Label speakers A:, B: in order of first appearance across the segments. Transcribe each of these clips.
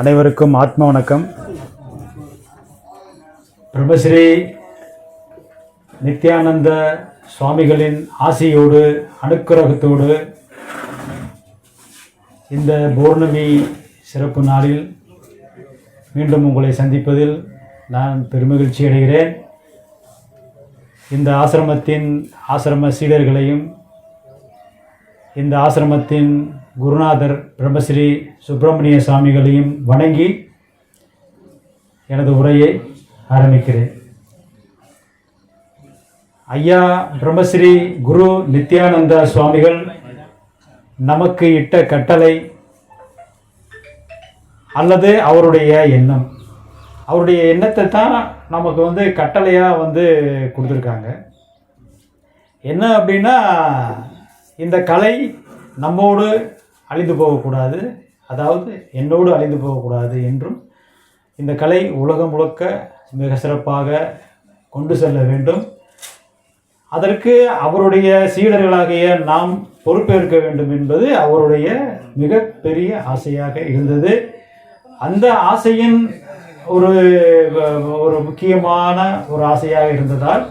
A: அனைவருக்கும் ஆத்ம வணக்கம். பிரம்மஸ்ரீ நித்யானந்த சுவாமிகளின் ஆசியோடு அனுக்கிரகத்தோடு இந்த பௌர்ணமி சிறப்பு நாளில் மீண்டும் உங்களை சந்திப்பதில் நான் பெருமகிழ்ச்சி அடைகிறேன். இந்த ஆசிரமத்தின் ஆசிரம சீடர்களையும் இந்த ஆசிரமத்தின் குருநாதர் பிரம்மஸ்ரீ சுப்பிரமணிய சுவாமிகளையும் வணங்கி எனது உரையை ஆரம்பிக்கிறேன். ஐயா பிரம்மஸ்ரீ குரு நித்யானந்த சுவாமிகள் நமக்கு இட்ட கட்டளை அல்லது அவருடைய எண்ணம். அவருடைய எண்ணத்தை தான் நமக்கு வந்து கட்டளையாக வந்து கொடுத்துருக்காங்க. என்ன அப்படின்னா இந்த கலை நம்மோடு அழிந்து போகக்கூடாது. அதாவது என்னோடு அழிந்து போகக்கூடாது என்றும் இந்த கலை உலகம் முழுக்க மிக சிறப்பாக கொண்டு செல்ல வேண்டும். அதற்கு அவருடைய சீடர்களாகிய நாம் பொறுப்பேற்க வேண்டும் என்பது அவருடைய மிகப்பெரிய ஆசையாக இருந்தது. அந்த ஆசையின் ஒரு ஒரு முக்கியமான ஒரு ஆசையாக இருந்ததால்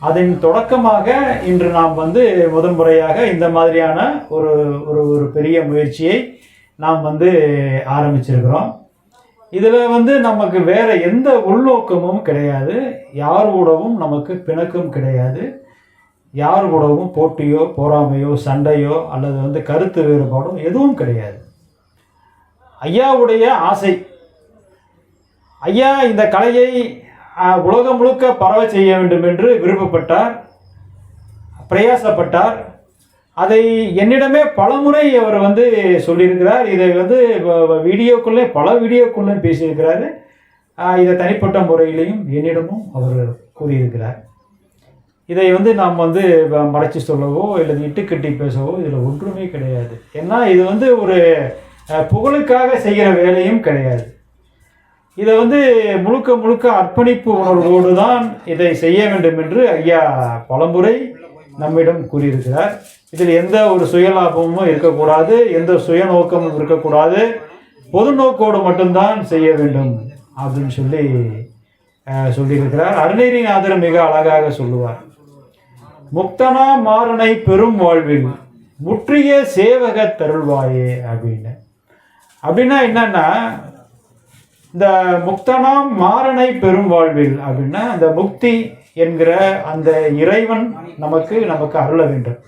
A: அதன் தொடக்கமாக இன்று நாம் வந்து முதன்முறையாக இந்த மாதிரியான ஒரு ஒரு ஒரு பெரிய முயற்சியை நாம் வந்து ஆரம்பிச்சிருக்கிறோம். இதில் வந்து நமக்கு வேற எந்த உள்நோக்கமும் கிடையாது. யார் கூடவும் நமக்கு பிணக்கும் கிடையாது. யார் கூடவும் போட்டியோ போறாமையோ சண்டையோ அல்லது வந்து கருத்து வேறுபாடோ எதுவும் கிடையாது. ஐயாவுடைய ஆசை. ஐயா இந்த கலையை உலகம் முழுக்க பரவ செய்ய வேண்டும் என்று விருப்பப்பட்டார் பிரயாசப்பட்டார். அதை என்னிடமே பலமுறை அவர் வந்து சொல்லியிருக்கிறார். இதை வந்து வீடியோக்குள்ளே பல வீடியோக்குள்ளே பேசியிருக்கிறாரு. இதை தனிப்பட்ட முறையிலையும் என்னிடமும் அவர் கூறியிருக்கிறார். இதை வந்து நாம் வந்து மறைச்சி சொல்லவோ இல்லை இட்டுக்கட்டி பேசவோ இதில் ஒன்றுமே கிடையாது. ஏன்னா இது வந்து ஒரு புகழுக்காக செய்கிற வேலையும் கிடையாது. இதை வந்து முழுக்க முழுக்க அர்ப்பணிப்பு உணர்வோடு தான் இதை செய்ய வேண்டும் என்று ஐயா பலமுறை நம்மிடம் கூறியிருக்கிறார். இதில் எந்த ஒரு சுயலாபமும் இருக்கக்கூடாது எந்த சுயநோக்கமும் இருக்கக்கூடாது. பொது நோக்கோடு மட்டும்தான் செய்ய வேண்டும் அப்படின்னு சொல்லி சொல்லியிருக்கிறார். அருணகிரிநாதர் மிக அழகாக சொல்லுவார். முக்தனா மாறனை பெரும் வாழ்வில் முற்றிய சேவக தருள்வாயே அப்படின்னு. அப்படின்னா என்னன்னா இந்த முக்தனாம் மாறனை பெரும் வாழ்வில். அப்படின்னா அந்த முக்தி என்கிற அந்த இறைவன் நமக்கு நமக்கு அருள வேண்டும்.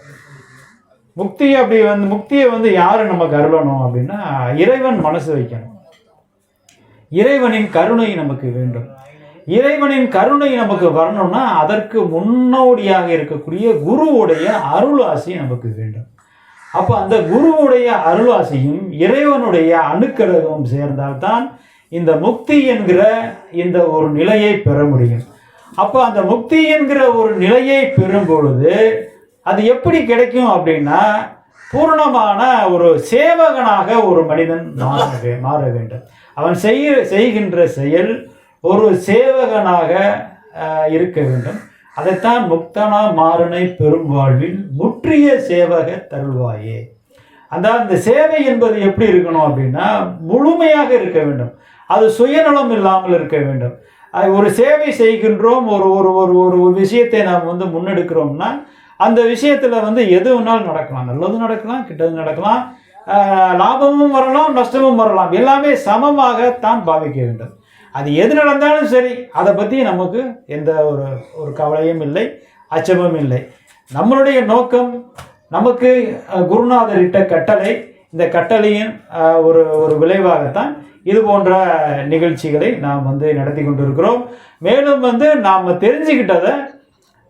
A: முக்தி அப்படி வந்து முக்தியை வந்து யாரு நமக்கு அருளணும் அப்படின்னா இறைவன் மனசு வைக்கணும். இறைவனின் கருணை நமக்கு வேண்டும். இறைவனின் கருணை நமக்கு வரணும்னா அதற்கு முன்னோடியாக இருக்கக்கூடிய குருவுடைய அருளாசி நமக்கு வேண்டும். அப்போ அந்த குருவுடைய அருளாசியும் இறைவனுடைய அணுக்கழகமும் சேர்ந்தால்தான் இந்த முக்தி என்கிற இந்த ஒரு நிலையை பெற முடியும். அப்போ அந்த முக்தி என்கிற ஒரு நிலையை பெறும் பொழுது அது எப்படி கிடைக்கும் அப்படின்னா பூர்ணமான ஒரு சேவகனாக ஒரு மனிதன் மாற மாற வேண்டும். அவன் செய்ய செய்கின்ற செயல் ஒரு சேவகனாக இருக்க வேண்டும். அதைத்தான் முக்தனா மாறனை பெரும் வாழ்வில் முற்றிய சேவக தருள்வாயே. அந்த அந்த சேவை என்பது எப்படி இருக்கணும் அப்படின்னா முழுமையாக இருக்க வேண்டும். அது சுயநலம் இல்லாமல் இருக்க வேண்டும். ஒரு சேவை செய்கின்றோம் ஒரு ஒரு ஒரு ஒரு ஒரு விஷயத்தை நாம் வந்து முன்னெடுக்கிறோம்னா அந்த விஷயத்தில் வந்து எது வேணாலும் நடக்கலாம். நல்லதும் நடக்கலாம் கிட்டது நடக்கலாம். லாபமும் வரலாம் நஷ்டமும் வரலாம். எல்லாமே சமமாக தான் பாவிக்க வேண்டும். அது எது நடந்தாலும் சரி அதை பற்றி நமக்கு எந்த ஒரு ஒரு கவலையும் இல்லை அச்சமும் இல்லை. நம்மளுடைய நோக்கம் நமக்கு குருநாதரிட்ட குருநாதர் இட்ட கட்டளை இந்த கட்டளையின் ஒரு ஒரு விளைவாகத்தான் இது போன்ற நிகழ்ச்சிகளை நாம் வந்து நடத்தி கொண்டிருக்கிறோம். மேலும் வந்து நாம் தெரிஞ்சுக்கிட்டதை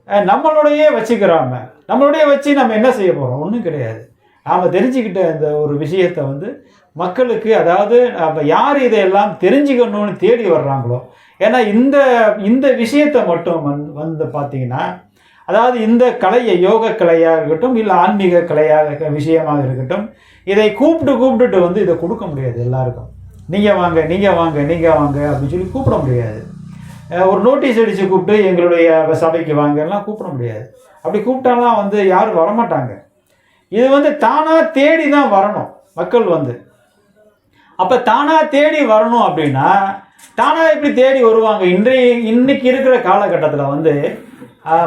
A: நம்மளுடைய வச்சுக்கிறாம நம்மளுடைய வச்சு நம்ம என்ன செய்ய போகிறோம் ஒன்றும் கிடையாது. நாம் தெரிஞ்சுக்கிட்ட இந்த ஒரு விஷயத்தை வந்து மக்களுக்கு அதாவது நம்ம யார் இதையெல்லாம் தெரிஞ்சுக்கணும்னு தேடி வர்றாங்களோ ஏன்னா இந்த இந்த விஷயத்தை மட்டும் வந்து- வந்து பார்த்தீங்கன்னா அதாவது இந்த கலையை யோக கலையாக இருக்கட்டும் இல்லை ஆன்மீக கலையாக விஷயமாக இருக்கட்டும் இதை கூப்பிட்டு கூப்பிட்டுட்டு வந்து இதை கொடுக்க முடியாது எல்லாருக்கும். நீங்கள் வாங்க நீங்கள் வாங்க நீங்கள் வாங்க அப்படின்னு சொல்லி கூப்பிட முடியாது. ஒரு நோட்டீஸ் அடித்து கூப்பிட்டு எங்களுடைய சபைக்கு வாங்கலாம் கூப்பிட முடியாது. அப்படி கூப்பிட்டாலாம் வந்து யாரும் வரமாட்டாங்க. இது வந்து தானாக தேடி தான் வரணும் மக்கள் வந்து. அப்போ தானாக தேடி வரணும் அப்படின்னா தானாக எப்படி தேடி வருவாங்க? இன்றைய இன்னைக்கு இருக்கிற காலகட்டத்தில் வந்து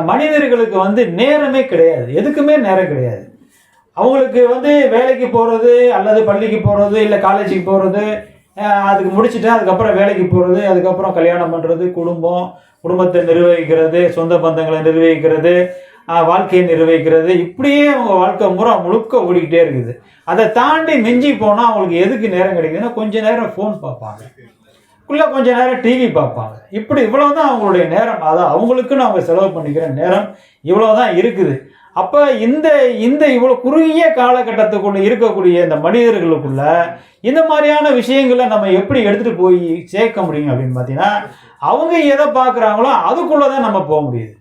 A: மனிதர்களுக்கு வந்து நேரமே கிடையாது. எதுக்குமே நேரம் கிடையாது. அவங்களுக்கு வந்து வேலைக்கு போகிறது அல்லது பள்ளிக்கு போகிறது இல்லை காலேஜுக்கு போகிறது அதுக்கு முடிச்சுட்டு அதுக்கப்புறம் வேலைக்கு போகிறது அதுக்கப்புறம் கல்யாணம் பண்ணுறது குடும்பம் குடும்பத்தை நிர்வகிக்கிறது சொந்த பந்தங்களை நிர்வகிக்கிறது வாழ்க்கையை நிர்வகிக்கிறது. இப்படியே அவங்க வாழ்க்கை முறை முழுக்க ஓடிக்கிட்டே இருக்குது. அதை தாண்டி மிஞ்சி போனால் அவங்களுக்கு எதுக்கு நேரம் கிடைக்குதுன்னா கொஞ்ச நேரம் ஃபோன் பார்ப்பாங்க. உள்ள கொஞ்ச நேரம் டிவி பார்ப்பாங்க. இப்படி இவ்வளவுதான் அவங்களுடைய நேரம். அதான் அவங்களுக்குன்னு அவங்க செலவு பண்ணிக்கிற நேரம் இவ்வளவுதான் இருக்குது. அப்போ இந்த இந்த இவ்வளோ குறுகிய காலகட்டத்துக்குள்ள இருக்கக்கூடிய இந்த மனிதர்களுக்குள்ள இந்த மாதிரியான விஷயங்களை நம்ம எப்படி எடுத்துகிட்டு போய் சேர்க்க முடியும் அப்படின்னு பார்த்தீங்கன்னா அவங்க எதை பார்க்குறாங்களோ அதுக்குள்ளே தான் நம்ம போக முடியுது.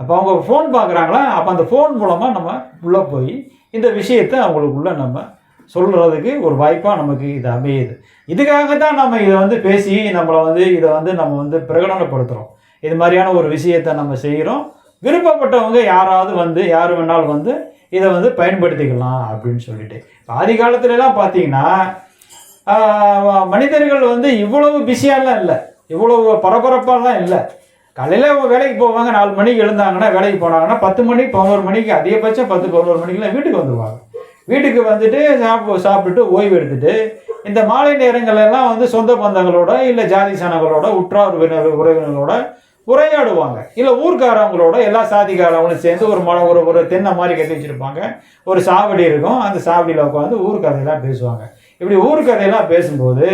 A: அப்போ அவங்க ஃபோன் பார்க்குறாங்களா? அப்போ அந்த ஃபோன் மூலமாக நம்ம உள்ளே போய் இந்த விஷயத்தை அவங்களுக்குள்ள நம்ம சொல்கிறதுக்கு ஒரு வாய்ப்பாக நமக்கு இது அமையுது. இதுக்காக தான் நம்ம இதை வந்து பேசி நம்மளை வந்து இதை வந்து நம்ம வந்து பிரகடனப்படுத்துகிறோம் இது மாதிரியான ஒரு விஷயத்தை நம்ம செய்கிறோம் விருப்பப்பட்டவங்க யாராவது வந்து யார் வேணாலும் வந்து இதை வந்து பயன்படுத்திக்கலாம் அப்படின்னு சொல்லிட்டு. ஆதி காலத்துலலாம் பார்த்தீங்கன்னா மனிதர்கள் வந்து இவ்வளவு பிஸியாலாம் இல்லை. இவ்வளவு பரபரப்பாலாம் இல்லை. காலையில் வேலைக்கு போவாங்க நாலு மணிக்கு எழுந்தாங்கன்னா வேலைக்கு போனாங்கன்னா பத்து மணி பதினோரு மணிக்கு அதிகபட்சம் பத்து பதினோரு மணிக்கெல்லாம் வீட்டுக்கு வந்துடுவாங்க வீட்டுக்கு வந்துட்டு சாப்பிட்டு சாப்பிட்டுட்டு ஓய்வு எடுத்துட்டு இந்த மாலை நேரங்கள் எல்லாம் வந்து சொந்த பந்தங்களோட இல்லை ஜாதி சனங்களோட உற்றார் உறவினர்களோட உரையாடுவாங்க. இல்லை ஊர்க்காரவங்களோட எல்லா சாதிக்காரவங்களும் சேர்ந்து ஒரு மழை ஒரு ஒரு தென்னை மாதிரி கட்டி வச்சுருப்பாங்க. ஒரு சாவடி இருக்கும். அந்த சாவடியில் உட்காந்து ஊர் கதையெல்லாம் பேசுவாங்க. இப்படி ஊர் கதையெல்லாம் பேசும்போது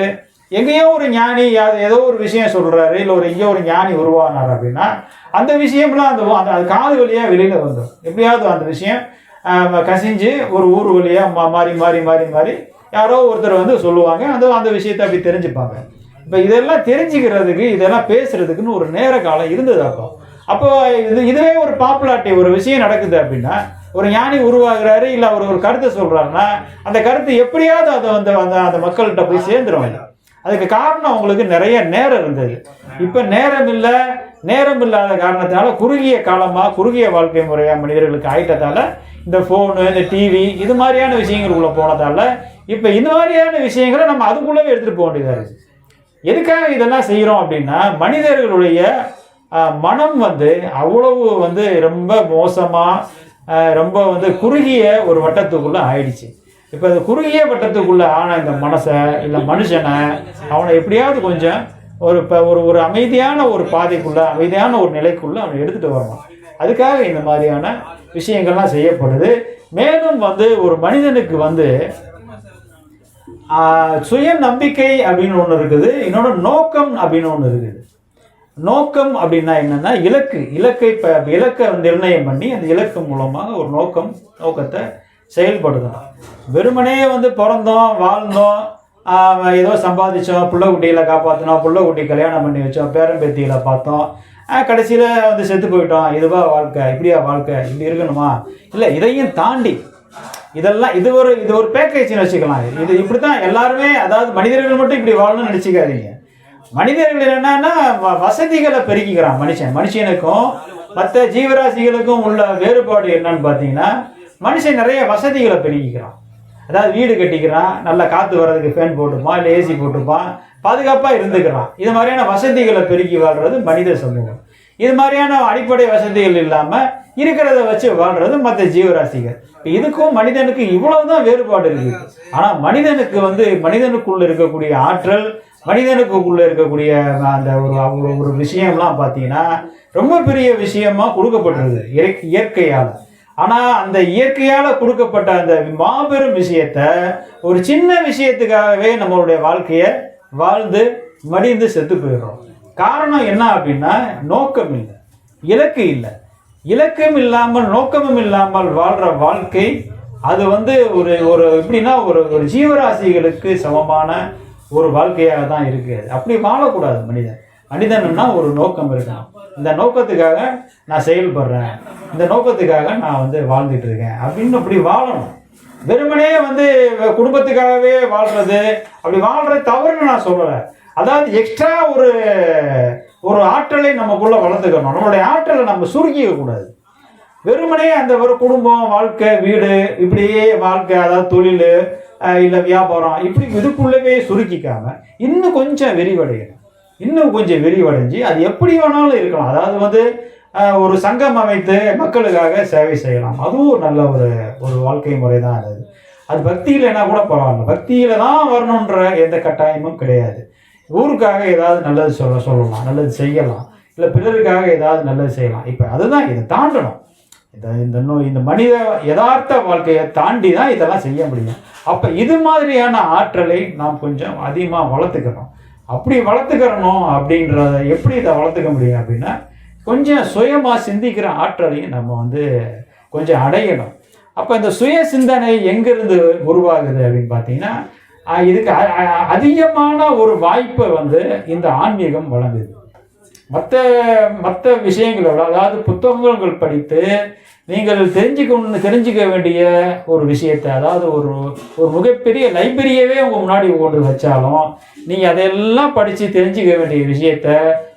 A: எங்கேயோ ஒரு ஞானி ஏதோ ஒரு விஷயம் சொல்கிறாரு இல்லை ஒரு எங்கேயோ ஒரு ஞானி உருவானார் அப்படின்னா அந்த விஷயம்லாம் அந்த அந்த அது காது வழியாக வெளியில் வந்துடும் எப்படியாவது அந்த விஷயம் கசிஞ்சு ஒரு ஊர் வழியாக மா மாறி மாறி மாறி மாறி யாரோ ஒருத்தர் வந்து சொல்லுவாங்க. அந்த அந்த விஷயத்தை அப்படி தெரிஞ்சுப்பாங்க. இப்போ இதெல்லாம் தெரிஞ்சுக்கிறதுக்கு இதெல்லாம் பேசுறதுக்குன்னு ஒரு நேர காலம் இருந்ததாக்கும். அப்போ இது இதுவே ஒரு பாப்புலாட்டி ஒரு விஷயம் நடக்குது அப்படின்னா ஒரு ஞானி உருவாகிறாரு இல்லை அவர் ஒரு கருத்தை சொல்றாருன்னா அந்த கருத்து எப்படியாவது அதை வந்து அந்த அந்த மக்கள்கிட்ட போய் சேர்ந்துருவாங்க அதுக்கு காரணம் அவங்களுக்கு நிறைய நேரம் இருந்தது. இப்போ நேரம் இல்லை நேரம் இல்லாத காரணத்தினால குறுகிய காலமாக குறுகிய வாழ்க்கை முறையாக மனிதர்களுக்கு ஆயிட்டதால இந்த ஃபோனு இந்த டிவி இது மாதிரியான விஷயங்களுக்குள்ள போனதால இப்போ இந்த மாதிரியான விஷயங்களை நம்ம அதுக்குள்ளவே எடுத்துகிட்டு போக வேண்டியதாக இருக்குது எதுக்காக இதெல்லாம் செய்கிறோம் அப்படின்னா மனிதர்களுடைய மனம் வந்து அவ்வளவு வந்து ரொம்ப மோசமாக ரொம்ப வந்து குறுகிய ஒரு வட்டத்துக்குள்ளே ஆயிடுச்சு. இப்போ இந்த குறுகிய வட்டத்துக்குள்ளே ஆன இந்த மனசை இல்லை மனுஷனை அவனை எப்படியாவது கொஞ்சம் ஒரு இப்போ ஒரு ஒரு அமைதியான ஒரு பாதைக்குள்ளே அமைதியான ஒரு நிலைக்குள்ளே அவனை எடுத்துகிட்டு வரணும். அதுக்காக இந்த மாதிரியான விஷயங்கள்லாம் செய்யப்படுது. மேலும் வந்து ஒரு மனிதனுக்கு வந்து சுய நம்பிக்கை அப்படின்னு ஒன்று இருக்குது. இன்னொன்று நோக்கம் அப்படின்னு ஒன்று இருக்குது. நோக்கம் அப்படின்னா என்னன்னா இலக்கு. இலக்கை இப்போ இலக்கை நிர்ணயம் பண்ணி அந்த இலக்கு மூலமாக ஒரு நோக்கம் நோக்கத்தை செயல்படுத்தணும் வெறுமனே வந்து பிறந்தோம் வாழ்ந்தோம் ஏதோ சம்பாதிச்சோம் புள்ள குட்டிகளை காப்பாற்றினோம் புள்ள குட்டி கல்யாணம் பண்ணி வச்சோம் பேரம்பேத்திகளை பார்த்தோம் கடைசியில் வந்து செத்து போயிட்டோம். இதுவா வாழ்க்கை இப்படியா வாழ்க்கை? இப்படி இருக்கணுமா? இல்லை இதையும் தாண்டி இதெல்லாம் இது ஒரு இது ஒரு பேக்கேஜ்னு வச்சுக்கலாம். இது இப்படி தான் எல்லாருமே அதாவது மனிதர்கள் மட்டும் இப்படி வாழணும்னு நினச்சிக்காதீங்க. மனிதர்கள் என்னன்னா வ- வசதிகளை பெருக்கிக்கிறான் மனுஷன். மனுஷனுக்கும் மற்ற ஜீவராசிகளுக்கும் உள்ள வேறுபாடு என்னன்னு பார்த்தீங்கன்னா மனுஷன் நிறைய வசதிகளை பெருக்கிக்கிறான். அதாவது வீடு கட்டிக்கிறான் நல்லா காற்று வர்றதுக்கு ஃபேன் போட்டுப்பான் இல்லை ஏசி போட்டுப்பான் பாதுகாப்பாக இருந்துக்கிறான். இது மாதிரியான வசதிகளை பெருக்கி வாழ்றது மனித சமூகம். இது மாதிரியான அடிப்படை வசதிகள் இல்லாமல் இருக்கிறத வச்சு வாழ்றது மற்ற ஜீவராசிகள். இதுக்கும் மனிதனுக்கு இவ்வளவுதான் வேறுபாடு இருக்கு. ஆனால் மனிதனுக்கு வந்து மனிதனுக்குள்ள இருக்கக்கூடிய ஆற்றல் மனிதனுக்குள்ள இருக்கக்கூடிய அந்த ஒரு ஒரு- ஒரு விஷயம்லாம் பார்த்தீங்கன்னா ரொம்ப பெரிய விஷயமா கொடுக்கப்பட்டிருது இயற்கை இயற்கையால். ஆனால் அந்த இயற்கையால் கொடுக்கப்பட்ட அந்த மாபெரும் விஷயத்த ஒரு சின்ன விஷயத்துக்காகவே நம்மளுடைய வாழ்க்கையை வாழ்ந்து மடிந்து செத்து போயிடுறோம். காரணம் என்ன அப்படின்னா நோக்கம் இல்லை. இலக்கு இல்லை. இலக்கம் இல்லாமல் நோக்கமும் இல்லாமல் வாழ்கிற வாழ்க்கை அது வந்து ஒரு ஒரு எப்படின்னா ஒரு ஒரு ஜீவராசிகளுக்கு சமமான ஒரு வாழ்க்கையாக தான் இருக்குது அப்படி வாழக்கூடாது மனிதன். மனிதன்னா ஒரு நோக்கம் இருக்கான். இந்த நோக்கத்துக்காக நான் செயல்படுறேன். இந்த நோக்கத்துக்காக நான் வந்து வாழ்ந்துட்டு இருக்கேன். அப்படின்னு அப்படி வாழணும். வெறுமனே வந்து குடும்பத்துக்காகவே வாழ்றது அப்படி வாழ்றது தவறுன்னு நான் சொல்லலை. அதாவது எக்ஸ்ட்ரா ஒரு ஒரு ஆற்றலை நமக்குள்ள வளர்த்துக்கணும். நம்மளுடைய ஆற்றலை நம்ம சுருக்கிக்க கூடாது. வெறுமனே அந்த ஒரு குடும்பம் வாழ்க்கை வீடு இப்படியே வாழ்க்கை அதாவது தொழில் இல்லை வியாபாரம் இப்படி இதுக்குள்ளவே சுருக்கிக்காம இன்னும் கொஞ்சம் விரிவடையணும். இன்னும் கொஞ்சம் விரிவடைஞ்சு அது எப்படி வேணாலும் இருக்கலாம். அதாவது வந்து ஒரு சங்கம் அமைத்து மக்களுக்காக சேவை செய்யலாம். அதுவும் ஒரு நல்ல ஒரு ஒரு வாழ்க்கை முறை தான் அது. அது பக்தியில் என்ன கூட பரவாயில்ல. பக்தியில் தான் வரணுன்ற எந்த கட்டாயமும் கிடையாது. ஊருக்காக ஏதாவது நல்லது சொல்ல சொல்லலாம் நல்லது செய்யலாம். இல்லை பிறருக்காக ஏதாவது நல்லது செய்யலாம். இப்போ அதுதான் இதை தாண்டணும். இந்த இந்த நோய் இந்த மனித யதார்த்த வாழ்க்கையை தாண்டி தான் இதெல்லாம் செய்ய முடியும். அப்போ இது மாதிரியான ஆற்றலை நாம் கொஞ்சம் அதிகமாக வளர்த்துக்கணும். அப்படி வளர்த்துக்கிறணும் அப்படின்றத எப்படி இதை வளர்த்துக்க முடியும் அப்படின்னா கொஞ்சம் சுயமாக சிந்திக்கிற ஆற்றலையும் நம்ம வந்து கொஞ்சம் அடையணும். அப்போ இந்த சுய சிந்தனை எங்கேருந்து உருவாகுது அப்படின்னு பார்த்தீங்கன்னா இதுக்கு அதிகமான ஒரு வாய்ப்பை வந்து இந்த ஆன்மீகம் வழங்குது. மற்ற மற்ற விஷயங்களோட அதாவது புத்தகங்கள் படித்து நீங்கள் தெரிஞ்சுக்கணும் தெரிஞ்சுக்க வேண்டிய ஒரு விஷயத்தை அதாவது ஒரு ஒரு மிகப்பெரிய லைப்ரரியவே உங்கள் முன்னாடி ஓட்டு வச்சாலும் நீங்கள் அதையெல்லாம் படித்து தெரிஞ்சுக்க வேண்டிய விஷயத்த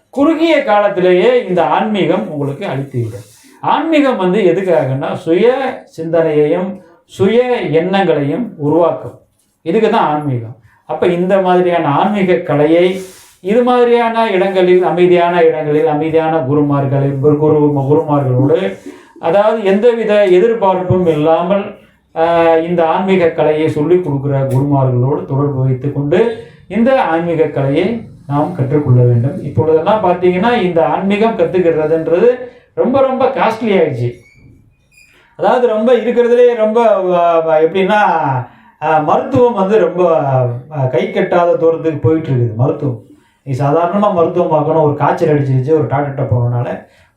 A: குறுகிய காலத்திலேயே இந்த ஆன்மீகம் உங்களுக்கு அளித்துவிடும். ஆன்மீகம் வந்து எதுக்காகன்னா சுய சிந்தனையையும் சுய எண்ணங்களையும் உருவாக்கும். இதுக்கு தான் ஆன்மீகம். அப்போ இந்த மாதிரியான ஆன்மீக கலையை இது மாதிரியான இடங்களில் அமைதியான இடங்களில் அமைதியான குருமார்களில் குரு குருமார்களோடு அதாவது எந்தவித எதிர்பார்ப்பும் இல்லாமல் இந்த ஆன்மீக கலையை சொல்லிக் கொடுக்குற குருமார்களோடு தொடர்பு வைத்துக்கொண்டு இந்த ஆன்மீக கலையை நாம் கற்றுக்கொள்ள வேண்டும். இப்பொழுதெல்லாம் பார்த்தீங்கன்னா இந்த ஆன்மீகம் கற்றுக்கிறதுன்றது ரொம்ப ரொம்ப காஸ்ட்லி ஆயிடுச்சு. அதாவது ரொம்ப இருக்கிறதுலே ரொம்ப எப்படின்னா மருத்துவம் வந்து ரொம்ப கை கட்டாத தூரத்துக்கு போயிட்டு இருக்குது மருத்துவம். நீ சாதாரணமாக மருத்துவம் பார்க்கணும் ஒரு காய்ச்சல் அடிச்சிருச்சு ஒரு டாக்டர்கிட்ட போகணுனால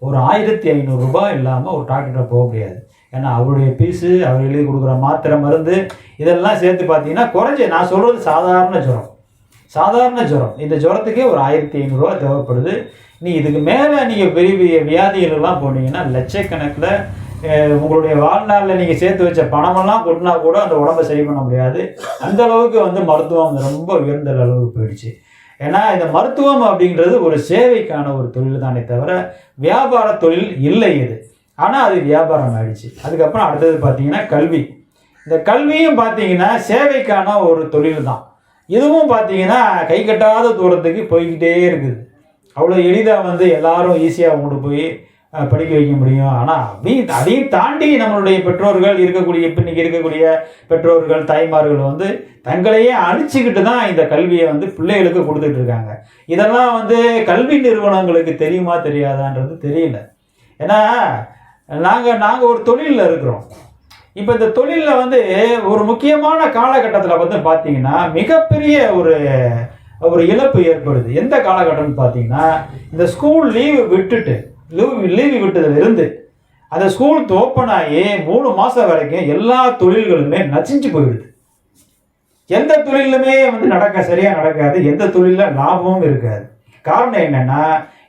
A: ஒரு ஆயிரத்தி ஐநூறுரூபா இல்லாமல் ஒரு டாக்டர்கிட்ட போக முடியாது. ஏன்னா அவருடைய பீஸு அவர் எழுதி கொடுக்குற மாத்திரை மருந்து இதெல்லாம் சேர்த்து பார்த்தீங்கன்னா குறைஞ்சி நான் சொல்கிறது சாதாரண ஜுரம். சாதாரண ஜுரம். இந்த ஜுரத்துக்கே ஒரு ஆயிரத்தி ஐநூறுரூவா தேவைப்படுது. நீ இதுக்கு மேலே நீங்கள் பெரிய பெரிய வியாதிகளெல்லாம் போனீங்கன்னா லட்சக்கணக்கில் உங்களுடைய வாழ்நாளில் நீங்கள் சேர்த்து வச்ச பணமெல்லாம் கொட்டினா கூட அந்த உடம்பை சரி பண்ண முடியாது. அந்த அளவுக்கு வந்து மருத்துவம் ரொம்ப உயர்ந்த அளவுக்கு போயிடுச்சு. ஏன்னா இந்த மருத்துவம் அப்படின்றது ஒரு சேவைக்கான ஒரு தொழில் தானே தவிர வியாபார தொழில் இல்லை இது. ஆனால் அது வியாபாரம் ஆயிடுச்சு. அதுக்கப்புறம் அடுத்தது பார்த்தீங்கன்னா கல்வி. இந்த கல்வியும் பார்த்தீங்கன்னா சேவைக்கான ஒரு தொழில் தான். இதுவும் பார்த்தீங்கன்னா கை கட்டாத தூரத்துக்கு போய்கிட்டே இருக்குது. அவ்வளோ எளிதாக வந்து எல்லாரும் ஈஸியாக கொண்டு போய் படிக்க வைக்க முடியும். ஆனால் அதையும் அதையும் தாண்டி நம்மளுடைய பெற்றோர்கள் இருக்கக்கூடிய இப்போ இன்னைக்கு இருக்கக்கூடிய பெற்றோர்கள் தாய்மார்கள் வந்து தங்களையே அழிச்சுக்கிட்டு தான் இந்த கல்வியை வந்து பிள்ளைகளுக்கு கொடுத்துட்டு இருக்காங்க. இதெல்லாம் வந்து கல்வி நிறுவனங்களுக்கு தெரியுமா தெரியாதான்றது தெரியல. ஏன்னா நாங்கள் நாங்கள் ஒரு தொழிலில் இருக்கிறோம். இப்போ இந்த தொழிலில் வந்து ஒரு முக்கியமான காலகட்டத்தில் வந்து பார்த்தீங்கன்னா மிகப்பெரிய ஒரு ஒரு இழப்பு ஏற்படுது. எந்த காலகட்டம்னு பார்த்தீங்கன்னா இந்த ஸ்கூல் லீவு விட்டுட்டு லீவு லீவு விட்டதுலேருந்து அந்த ஸ்கூல் ஓப்பன் ஆகி மூணு மாதம் வரைக்கும் எல்லா தொழில்களுமே நசிஞ்சு போயிடுது. எந்த தொழிலுமே வந்து நடக்க சரியா நடக்காது. எந்த தொழிலில் லாபமும் இருக்காது. காரணம் என்னன்னா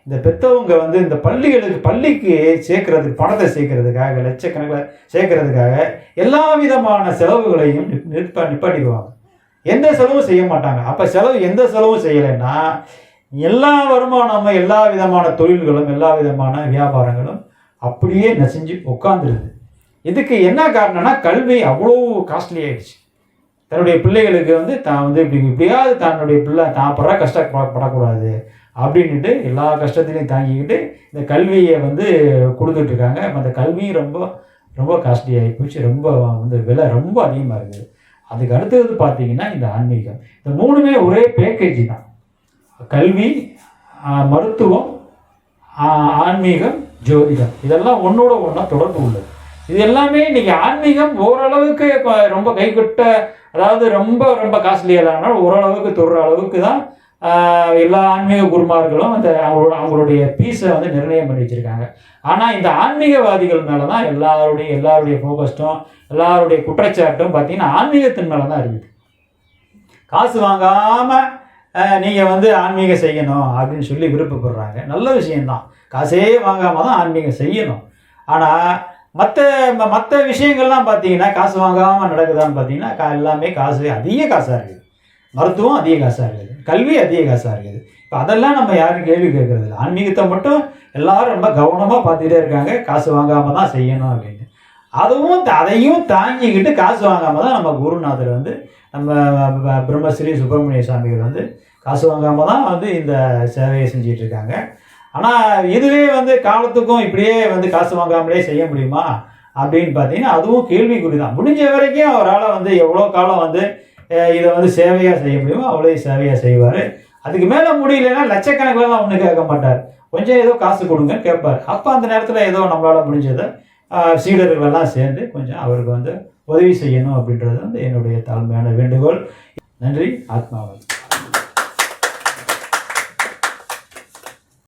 A: இந்த பெத்தவங்க வந்து இந்த பள்ளிகளுக்கு பள்ளிக்கு சேர்க்கறதுக்கு பணத்தை சேர்க்கறதுக்காக லட்சக்கணக்கில் சேர்க்கறதுக்காக எல்லா விதமான செலவுகளையும் நிற்ப நிப்ப நிப்பாட்டிடுவாங்க எந்த செலவும் செய்ய மாட்டாங்க. அப்போ செலவு எந்த செலவும் செய்யலைன்னா எல்லா வருமானமும் எல்லா விதமான தொழில்களும் எல்லா விதமான வியாபாரங்களும் அப்படியே நசிஞ்சு உட்காந்துருது இதுக்கு என்ன காரணம்னா கல்வி அவ்வளோ காஸ்ட்லி ஆயிடுச்சு. தன்னுடைய பிள்ளைகளுக்கு வந்து தான் வந்து இப்படி இப்படியாவது தன்னுடைய பிள்ளை தான் படுற கஷ்டப்படக்கூடாது அப்படின்ட்டு எல்லா கஷ்டத்திலையும் தாங்கிக்கிட்டு இந்த கல்வியை வந்து கொடுத்துட்டு இருக்காங்க அந்த கல்வியும் ரொம்ப ரொம்ப காஸ்ட்லி ஆகி போச்சு. ரொம்ப வந்து விலை ரொம்ப அதிகமாக இருக்குது. அதுக்கு அடுத்தது பார்த்தீங்கன்னா இந்த ஆன்மீகம். இந்த மூணுமே ஒரே பேக்கேஜ் தான். கல்வி மருத்துவம் ஆன்மீகம் ஜோதிடம். இதெல்லாம் ஒன்றோட ஒன்றா தொடர்பு உள்ளது. இது எல்லாமே இன்னைக்கு ஆன்மீகம் ஓரளவுக்கு ரொம்ப கைகட்ட அதாவது ரொம்ப ரொம்ப காஸ்ட்லி இல்லாமல் ஓரளவுக்கு தொடுற அளவுக்கு தான் எல்லா ஆன்மீக குருமார்களும் அந்த அவங்களோட அவங்களுடைய பீஸை வந்து நிர்ணயம் பண்ணி வச்சிருக்காங்க. ஆனால் இந்த ஆன்மீகவாதிகள் மேலே தான் எல்லாருடைய எல்லாருடைய ஃபோக்கஸ்டும் எல்லாருடைய குற்றச்சாட்டும் பார்த்திங்கன்னா ஆன்மீகத்தின் மேலே தான் இருக்குது. காசு வாங்காமல் நீங்கள் வந்து ஆன்மீகம் செய்யணும் அப்படின்னு சொல்லி விருப்பப்படுறாங்க. நல்ல விஷயம்தான். காசே வாங்காமல் தான் ஆன்மீகம் செய்யணும். ஆனால் மற்ற மற்ற விஷயங்கள்லாம் பார்த்தீங்கன்னா காசு வாங்காமல் நடக்குதான்னு பார்த்தீங்கன்னா கா- எல்லாமே காசு அதிக காசாக இருக்குது. மருத்துவம் அதிக காசாக இருக்குது. கல்வி அதிக காசாக இருக்குது. இப்போ அதெல்லாம் நம்ம யாரும் கேள்வி கேட்கறது இல்லை ஆன்மீகத்தை மட்டும் எல்லாரும் ரொம்ப கவனமாக பார்த்துக்கிட்டே இருக்காங்க. காசு வாங்காமல் தான் செய்யணும் அப்படின்னு. அதுவும் த- அதையும் தாங்கிக்கிட்டு காசு வாங்காமல் தான் நம்ம குருநாதர் வந்து நம்ம ப- பிரம்மஸ்ரீ சுப்பிரமணிய சுவாமிகள் வந்து காசு வாங்காமல் தான் வந்து இந்த சேவையை செஞ்சிட்டு இருக்காங்க. ஆனால் இதுவே வந்து காலத்துக்கும் இப்படியே வந்து காசு வாங்காமலே செய்ய முடியுமா? அப்படின்னு பார்த்தீங்கன்னா அதுவும் கேள்விக்குறி தான். முடிஞ்ச வரைக்கும் அவரால் வந்து எவ்வளோ காலம் வந்து இதை வந்து சேவையாக செய்ய முடியுமோ அவ்வளோ சேவையாக செய்வார். அதுக்கு மேலே முடியலன்னா லட்சக்கணக்கிலலாம் ஒன்றும் கேட்க மாட்டார். கொஞ்சம் ஏதோ காசு கொடுங்க கேட்பார். அப்போ அந்த நேரத்தில் ஏதோ நம்மளால் முடிஞ்சதை சீடர்களெல்லாம் சேர்ந்து கொஞ்சம் அவருக்கு வந்து உதவி செய்யணும் அப்படின்றது வந்து என்னுடைய தாழ்மையான வேண்டுகோள். நன்றி ஆத்மாவன்